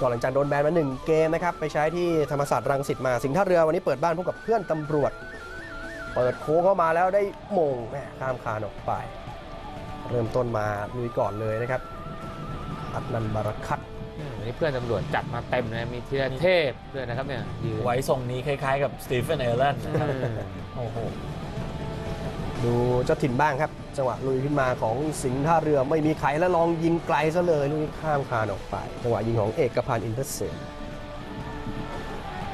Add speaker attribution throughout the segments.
Speaker 1: ก่อนหลังจากโดนแบนมาหนึ่งเกมนะครับไปใช้ที่ธรรมศาสตร์รังสิตมาสิงห์ท่าเรือวันนี้เปิดบ้านพบกับเพื่อนตำรวจ เปิดโค้งเข้ามาแล้วได้โมงแม่ข้ามคานออกไป เริ่มต้นมาลุยก่อนเลยนะครับอัดนันต์บารัคัต
Speaker 2: อืมวันนี้เพื่อนตำรวจจัดมาเต็มนะมีธีรเทพด้วยนะครับเนี่ยยืน
Speaker 3: ไว้ทรงนี้คล้ายๆ กับสตีเฟนเอเลนนะครับ
Speaker 2: อืม
Speaker 3: โอ้โห
Speaker 1: ดูเจ้าถิ่นบ้างครับ จังหวะลุยขึ้นมาของสิงห์ท่าเรือไม่มีใครแล้วลองยิงไกลซะเลยลูกนี้ข้ามคานออกไป จังหวะยิงของเอกพันธ์อินเตอร์เซน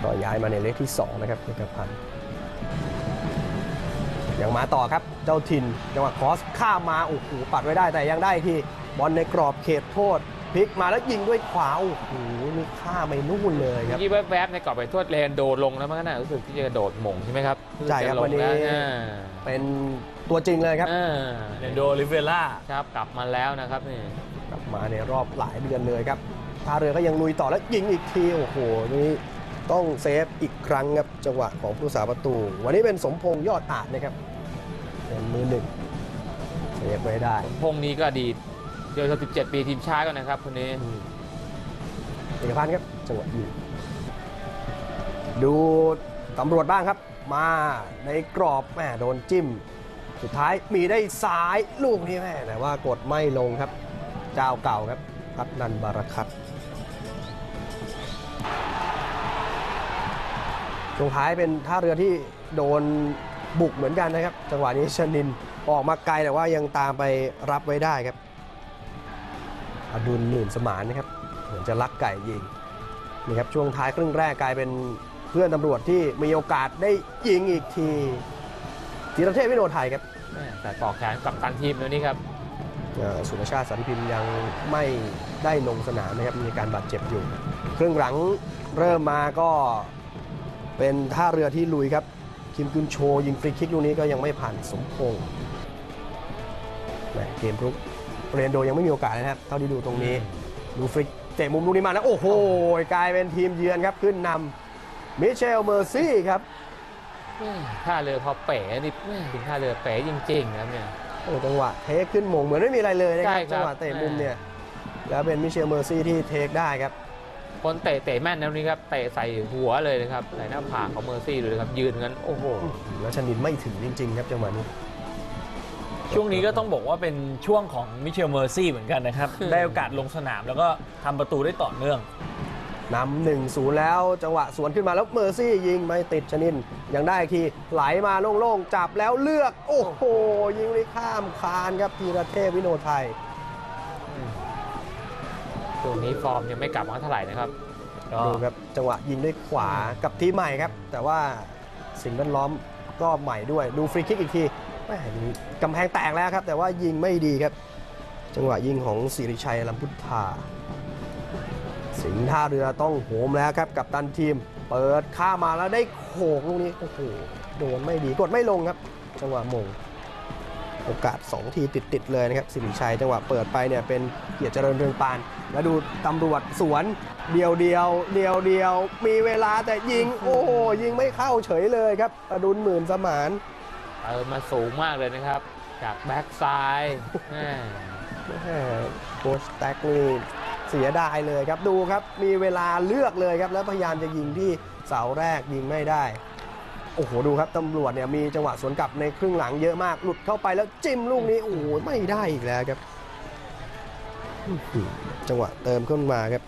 Speaker 1: ก็ย้ายมาในเลขที่ 2 นะครับเอกพันธ์ยังมาต่อครับเจ้าถิ่นจังหวะคอสข้ามมาโอ้โหปัดไว้ได้แต่ยังได้ที่บอลในกรอบเขตโทษ พลิกมาแล้วยิงด้วยขวาโอ้โหนี่ข้ามไปนู่นเลยครับ
Speaker 2: เมื่อกี้แวบๆในกรอบไปโทษเลนโดดลงแล้วมั้งนะรู้สึกที่จะโดดหม่งใช่ไหมครับ
Speaker 1: ใช่ครับ
Speaker 2: จะลง
Speaker 1: วันนี้
Speaker 2: แล้วอ่า
Speaker 1: เป็นตัวจริงเลยครับ
Speaker 2: อ่า
Speaker 3: เรนโดลิเวล่า
Speaker 2: ครับกลับมาแล้วนะครับนี่
Speaker 1: กลับมาในรอบหลายเดือนเลยครับท่าเรือก็ยังลุยต่อแล้วยิงอีกทีโอ้โหนี่ต้องเซฟอีกครั้งครับจังหวะของผู้สาประตู วันนี้เป็นสมพงษ์ยอดอาจนะครับเป็นมือหนึ่งเซฟไว้ได้
Speaker 2: พงษ์นี้ก็อดีต เยาวชน17 ปีทีมชาติกันนะครับคนนี้
Speaker 1: เอกพันธ์ครับจังหวะยิงดูตำรวจบ้างครับ มาในกรอบแม่โดนจิ้ม สุดท้ายมีได้ซ้ายลูกนี้แม่แต่ว่ากดไม่ลงครับ เจ้าเก่าครับพัฒนันบารัคัตช่วงท้ายเป็นท่าเรือที่โดนบุกเหมือนกันนะครับ จังหวะนี้ชนินออกมาไกลแต่ว่ายังตามไปรับไว้ได้ครับ อดุลหมื่นสมานนะครับเหมือนจะลักไก่ยิงนี่ครับช่วงท้ายครึ่งแรกกลายเป็นเพื่อนตำรวจที่มีโอกาสได้ยิงอีกทีธีรเทพวิโนไทยครับ
Speaker 2: แม่แต่ต่อแขนกับตันทีมแล้วนี่ครับ
Speaker 1: เอ่อสุรชาติสันพิมพ์ยังไม่ได้ลงสนามนะครับมีอาการบาดเจ็บอยู่ ครึ่งหลังเริ่มมาก็เป็นท่าเรือที่ลุยครับคิมกุนโชยิงฟรีคิกลูกนี้ก็ยังไม่ผ่านสมพงษ์แหม่เกมรุก เรนโดยังไม่มีโอกาสนะครับเท่าที่ดูตรงนี้ดูฟริกเตะมุมลูกนี้มาแล้วโอ้โหกลายเป็นทีมเยือนครับขึ้นนำมิเชลเมอร์ซี่ครับ
Speaker 2: แม่ท่าเรือพอเป๋นี่แม่ถึงท่าเรือเป๋จริงๆนะครับเนี่ย
Speaker 1: โอ้จังหวะเทคขึ้นมงเหมือนไม่มีอะไรเลยนะค
Speaker 2: ใช่
Speaker 1: รับ
Speaker 2: ครับ
Speaker 1: จังหวะเตะมุมเนี่ยแล้วเป็นมิเชลเมอร์ซี่ที่เทคได้ครับ
Speaker 2: คนเตะเตะแม่นนะวันนี้ครับเตะใส่หัวเลยนะครับใส่หน้าผากของเมอร์ซี่เลยนะครับยืนกันโอ้โห
Speaker 1: แล้วชนินไม่ถึงจริง ๆ ครับจังหวะนี้
Speaker 3: ช่วงนี้ก็ต้องบอกว่าเป็นช่วงของมิเชลเมอร์ซี่เหมือนกันนะครับ ได้โอกาสลงสนามแล้วก็ทำประตูได้ต่อเนื่อง
Speaker 1: นำหนึ่งศูนย์แล้วจังหวะสวนขึ้นมาแล้วเมอร์ซี่ยิงไม่ติดชนิน ยังได้อีกทีไหลมาโล่งๆ จับแล้วเลือก โอ้โห ยิงได้ข้ามคานครับธีรเทพวิโนไทย
Speaker 2: ช่วงนี้ฟอร์มยังไม่กลับมาเท่าไหร่นะครับ
Speaker 3: ก็
Speaker 1: ดูครับจังหวะยิงด้วยขวากับทีมใหม่ครับ แต่ว่าสิ่งแวดล้อมก็ใหม่ด้วยดูฟรีคิกอีกที แม่กำแพงแตกแล้วครับ แต่ว่ายิงไม่ดีครับ จังหวะยิงของสิริชัยลำพุทธา สิงห์ท่าเรือต้องโหมแล้วครับ กับตันทีม เปิดข้ามมาแล้วได้โขกลูกนี้โอ้โหโดนไม่ดีกดไม่ลงครับ จังหวะมงโอกาส 2 ทีติด ๆ เลยนะครับสิริชัยจังหวะเปิดไปเนี่ยเป็นเกียรติเจริญเรืองปาน แล้วดูตำรวจสวนเดียวเดียวเดียวเดียวมีเวลาแต่ยิง โอ้โหยิงไม่เข้าเฉยเลยครับอดุลหมื่นสมาน
Speaker 2: เออมาสูงมากเลยนะครับ จากแบ็กซ้ายแม่
Speaker 1: แม่โค้ชแท็กนี่เสียดายเลยครับดูครับ มีเวลาเลือกเลยครับ แล้วพยายามจะยิงที่เสาแรกยิงไม่ได้ โอ้โหดูครับตำรวจเนี่ยมีจังหวะสวนกลับในครึ่งหลังเยอะมาก หลุดเข้าไปแล้วจิ้มลูกนี้โอ้โหไม่ได้อีกแล้วครับอื้อหือจังหวะเติมขึ้นมาครับ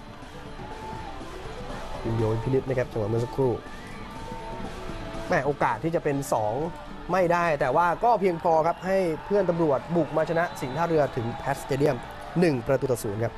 Speaker 1: พิมโยนพินิษนะครับจังหวะเมื่อสักครู่แม่โอกาสที่จะเป็น 2 ไม่ได้ แต่ว่าก็เพียงพอครับให้เพื่อนตำรวจบุกมาชนะสิงห์ท่าเรือถึงแพสเตเดียม 1 ประตูต่อศูนย์ครับ